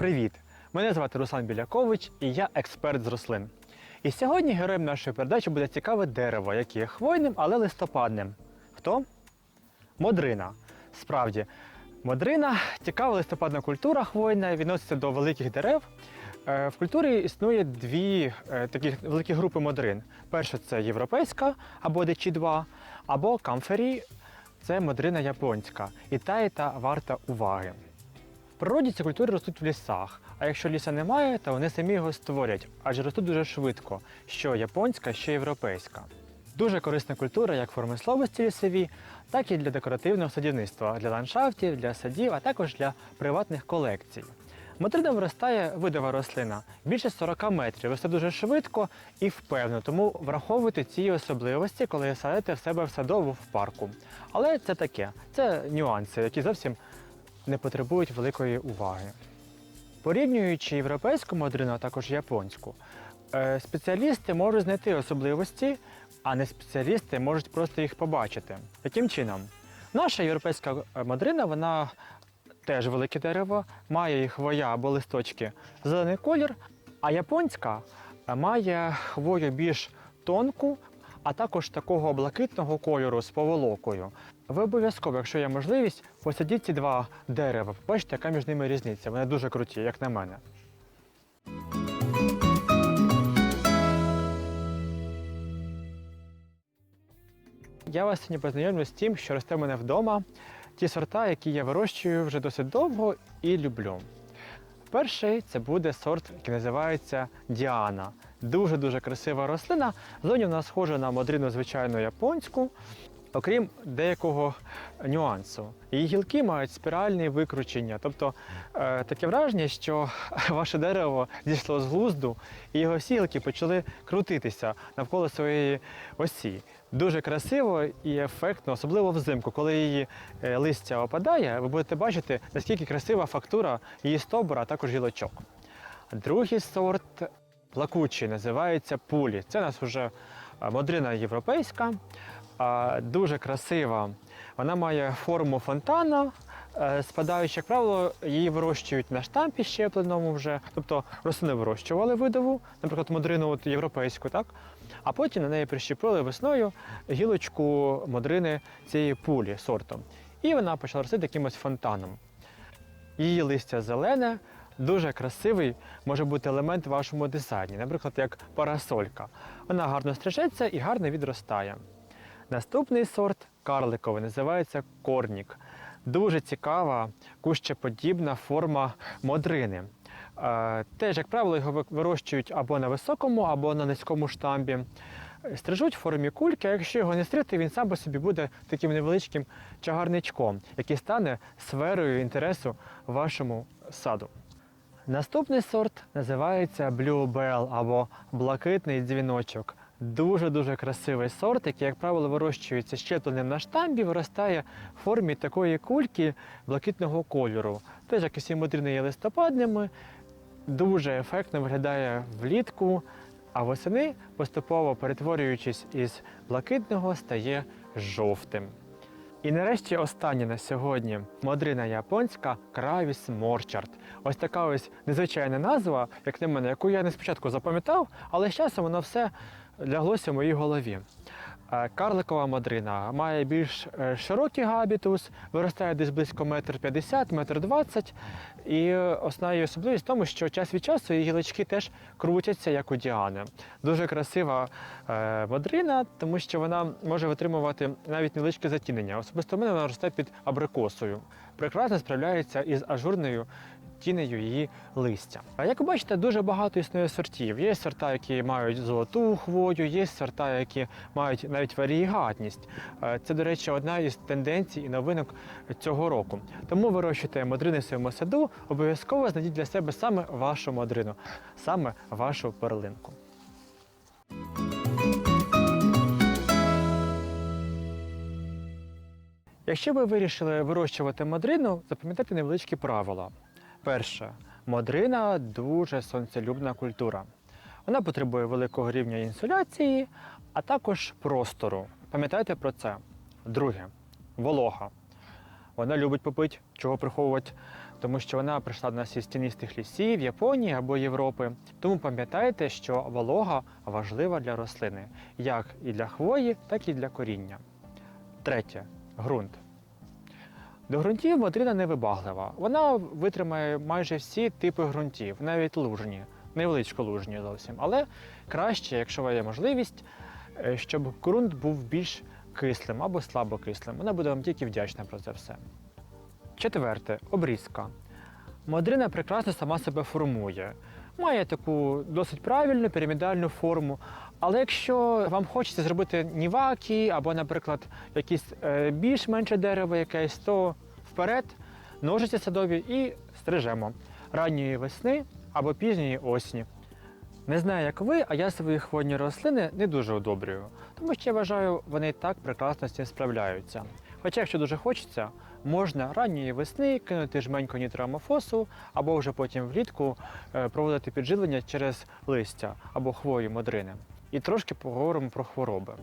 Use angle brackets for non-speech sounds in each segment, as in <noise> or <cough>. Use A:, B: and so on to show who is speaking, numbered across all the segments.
A: Привіт! Мене звати Руслан Білякович і я експерт з рослин. І сьогодні героєм нашої передачі буде цікаве дерево, яке є хвойним, але листопадним. Хто? Модрина. Справді, модрина цікава листопадна культура хвойна, відноситься до великих дерев. Е, В культурі існує дві е, такі великі групи модрин. Перша це європейська або дечі 2, або камфері це модрина японська. І та, і та варта уваги. Природі ці культури ростуть в лісах, а якщо ліса немає, то вони самі його створять, адже ростуть дуже швидко, що японська, що європейська. Дуже корисна культура як в промисловості лісові, так і для декоративного садівництва, для ландшафтів, для садів, а також для приватних колекцій. Матрина виростає видова рослина більше 40 метрів, росте дуже швидко і впевнено, тому враховуйте ці особливості, коли садите в себе в садову в парку. Але це таке, це нюанси, які зовсім не потребують великої уваги. Порівнюючи європейську модрину, а також японську, е, спеціалісти можуть знайти особливості, а не спеціалісти можуть просто їх побачити. Яким чином? Наша європейська е, модрина, вона теж велике дерево, має хвоя або листочки зелений колір, а японська е, має хвою більш тонку, а також такого блакитного кольору з поволокою. Ви обов'язково, якщо є можливість, посадіть ці два дерева. Побачите, яка між ними різниця. Вони дуже круті, як на мене. Я вас сьогодні познайомлю з тим, що росте в мене вдома, ті сорта, які я вирощую вже досить довго і люблю. Перший це буде сорт, який називається Діана. Дуже-дуже красива рослина. Зовні вона схожа на модрину звичайну японську, окрім деякого нюансу. Її гілки мають спіральні викручення. Тобто е, таке враження, що <laughs> ваше дерево зійшло з глузду, і його всі гілки почали крутитися навколо своєї осі. Дуже красиво і ефектно, особливо взимку, коли її е, листя опадає, ви будете бачити, наскільки красива фактура її стовбура, а також гілочок. Другий сорт плакучий називається пулі. Це у нас вже е, модрина європейська, дуже красива. Вона має форму фонтана. е, Спадаючи, як правило, її вирощують на штампі щепленому вже. Тобто рослини вирощували видову, наприклад, модрину от європейську, так? а потім на неї прищепили весною гілочку модрини цієї пулі сортом. І вона почала рости якимось фонтаном. Її листя зелене, дуже красивий може бути елемент в вашому дизайні, наприклад, як парасолька. Вона гарно стрижеться і гарно відростає. Наступний сорт карликовий, називається корнік. Дуже цікава кущеподібна форма модрини. Е, Теж, як правило, його вирощують або на високому, або на низькому штамбі. Стрижуть в формі кульки, а якщо його не стрити, він сам по собі буде таким невеличким чагарничком, який стане сферою інтересу вашому саду. Наступний сорт називається Blue Bell або блакитний дзвіночок. Дуже-дуже красивий сорт, який, як правило, вирощується щепленим на штамбі, виростає в формі такої кульки блакитного кольору. Теж, як і всі модрини є листопадними, дуже ефектно виглядає влітку, а восени поступово перетворюючись із блакитного, стає жовтим. І нарешті останнє на сьогодні модрина японська Кравіс Морчард. Ось така ось незвичайна назва, як на мене, яку я не спочатку запам'ятав, але з часом воно все ляглося в моїй голові. Е, Карликова модрина має більш е, широкий габітус, виростає десь близько метр п'ятдесят, метр двадцять. І е, основна її особливість в тому, що час від часу її гілочки теж крутяться, як у Діани. Дуже красива модрина, тому що вона може витримувати навіть невеличке затінення. Особисто в мене вона росте під абрикосою. Прекрасно справляється із ажурною тінею її листя. А як ви бачите, дуже багато існує сортів. Є сорта, які мають золоту хвою, є сорта, які мають навіть варієгатність. Е, Це, до речі, одна із тенденцій і новинок цього року. Тому вирощуйте модрини в своєму саду, обов'язково знайдіть для себе саме вашу модрину, саме вашу перлинку. Якщо ви вирішили вирощувати модрину, запам'ятайте невеличкі правила. Перше, модрина дуже сонцелюбна культура. Вона потребує великого рівня інсоляції, а також простору. Пам'ятайте про це. Друге, волога. Вона любить попити, чого приховувати тому що вона прийшла до нас із тінистих лісів Японії або Європи. Тому пам'ятайте, що волога важлива для рослини, як і для хвої, так і для коріння. Третє ґрунт. До ґрунтів модрина невибаглива. Вона витримає майже всі типи ґрунтів, навіть лужні, невеличко лужні зовсім. Але краще, якщо є можливість, е, щоб ґрунт був більш кислим або слабокислим. Вона буде вам тільки вдячна про це все. Четверте обрізка. Модрина прекрасно сама себе формує. Має таку досить правильну пірамідальну форму. Але якщо вам хочеться зробити ніваки або, наприклад, якесь е, більш-менше дерево якесь, то вперед, ножиці садові і стрижемо ранньої весни або пізньої осені. Не знаю, як ви, а я свої хвойні рослини не дуже одобрюю, тому що я вважаю, вони так прекрасно з цим справляються. Хоча, якщо дуже хочеться, можна ранньої весни кинути жменьку нітроамофосу, або вже потім влітку е, проводити підживлення через листя або хвою модрини. І трошки поговоримо про хвороби.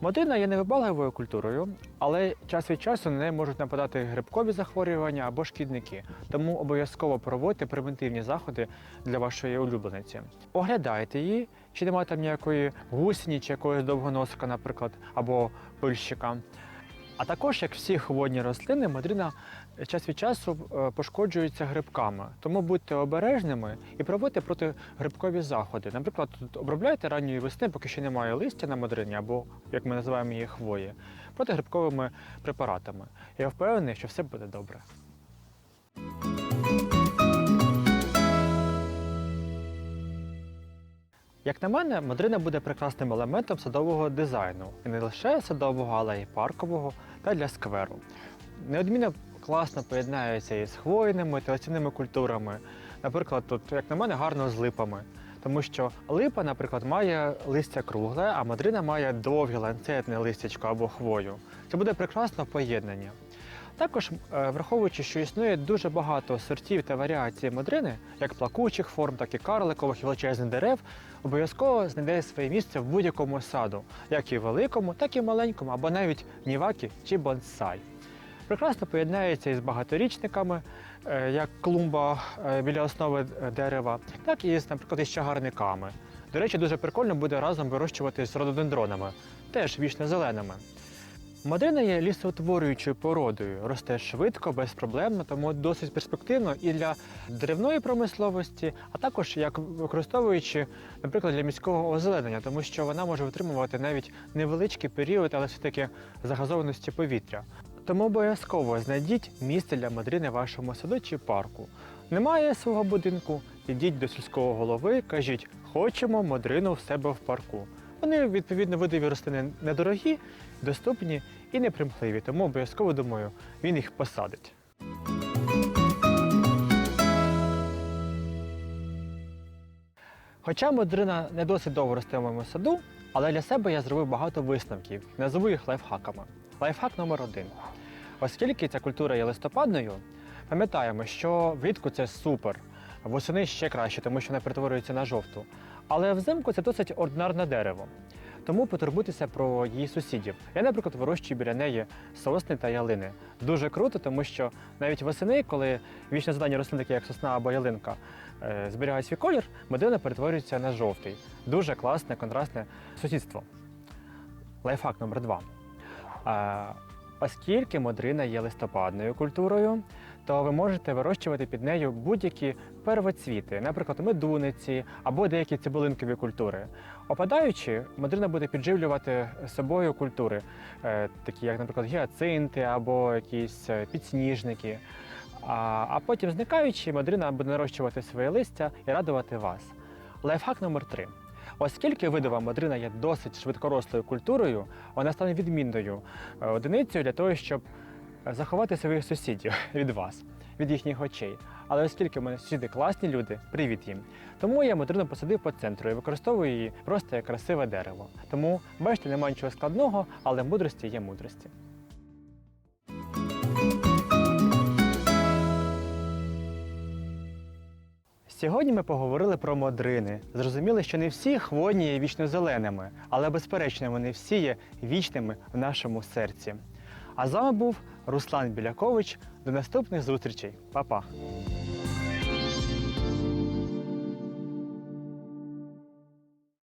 A: Модрина є невибагливою культурою, але час від часу на неї можуть нападати грибкові захворювання або шкідники. Тому обов'язково проводьте превентивні заходи для вашої улюблениці. Оглядайте її, чи немає там ніякої гусені чи якогось довгоноска, наприклад, або пильщика. А також, як всі хвойні рослини, мадрина час від часу е, пошкоджується грибками. Тому будьте обережними і проводьте протигрибкові заходи. Наприклад, обробляйте ранньої весни, поки ще немає листя на мадрині, або як ми називаємо її хвої, протигрибковими препаратами. Я впевнений, що все буде добре. Як на мене, модрина буде прекрасним елементом садового дизайну. І не лише садового, але й паркового та для скверу. Неодмінно класно поєднається із хвойними та осінними культурами. Наприклад, тут, як на мене, гарно з липами. Тому що липа, наприклад, має листя кругле, а модрина має довге ланцетне листячко або хвою. Це буде прекрасно поєднання. Також, е, враховуючи, що існує дуже багато сортів та варіацій модрини, як плакучих форм, так і карликових і величезних дерев, обов'язково знайде своє місце в будь-якому саду, як і великому, так і маленькому, або навіть нівакі чи бонсай. Прекрасно поєднається із багаторічниками, е, як клумба е, біля основи дерева, так і з, наприклад, із чагарниками. До речі, дуже прикольно буде разом вирощувати з рододендронами, теж вічно-зеленими. Модрина є лісоутворюючою породою, росте швидко, безпроблемно, тому досить перспективно і для деревної промисловості, а також як використовуючи, наприклад, для міського озеленення, тому що вона може витримувати навіть невеличкий період, але все-таки загазованості повітря. Тому обов'язково знайдіть місце для модрини в вашому саду чи парку. Немає свого будинку, ідіть до сільського голови, кажіть, хочемо модрину в себе в парку. Вони, відповідно, видові рослини недорогі, доступні і непримхливі, тому обов'язково думаю, він їх посадить. Хоча модрина не досить довго росте в моєму саду, але для себе я зробив багато висновків. Назву їх лайфхаками. Лайфхак номер один. Оскільки ця культура є листопадною, пам'ятаємо, що влітку це супер, восени ще краще, тому що вона перетворюється на жовту. Але взимку це досить ординарне дерево. Тому потурбуйтеся про її сусідів. Я, наприклад, вирощую біля неї сосни та ялини. Дуже круто, тому що навіть восени, коли вічно зелені рослини, такі як сосна або ялинка, е, зберігають свій колір, медина перетворюється на жовтий. Дуже класне, контрастне сусідство. Лайфхак номер два. Оскільки модрина є листопадною культурою, то ви можете вирощувати під нею будь-які первоцвіти, наприклад, медуниці або деякі цибулинкові культури. Опадаючи, модрина буде підживлювати собою культури, е, такі як, наприклад, гіацинти або якісь е, підсніжники. А, а потім, зникаючи, модрина буде нарощувати своє листя і радувати вас. Лайфхак номер три. Оскільки видова модрина є досить швидкорослою культурою, вона стане відмінною е, одиницею для того, щоб заховати своїх сусідів <laughs> від вас, від їхніх очей. Але оскільки в мене сусіди класні люди, привіт їм. Тому я модрину посадив по центру і використовую її просто як красиве дерево. Тому, бачите, немає нічого складного, але мудрості є мудрості. Сьогодні ми поговорили про модрини. Зрозуміли, що не всі хвойні є вічно-зеленими, але безперечно, вони всі є вічними в нашому серці. А з вами був Руслан Білякович. До наступних зустрічей. Па-па!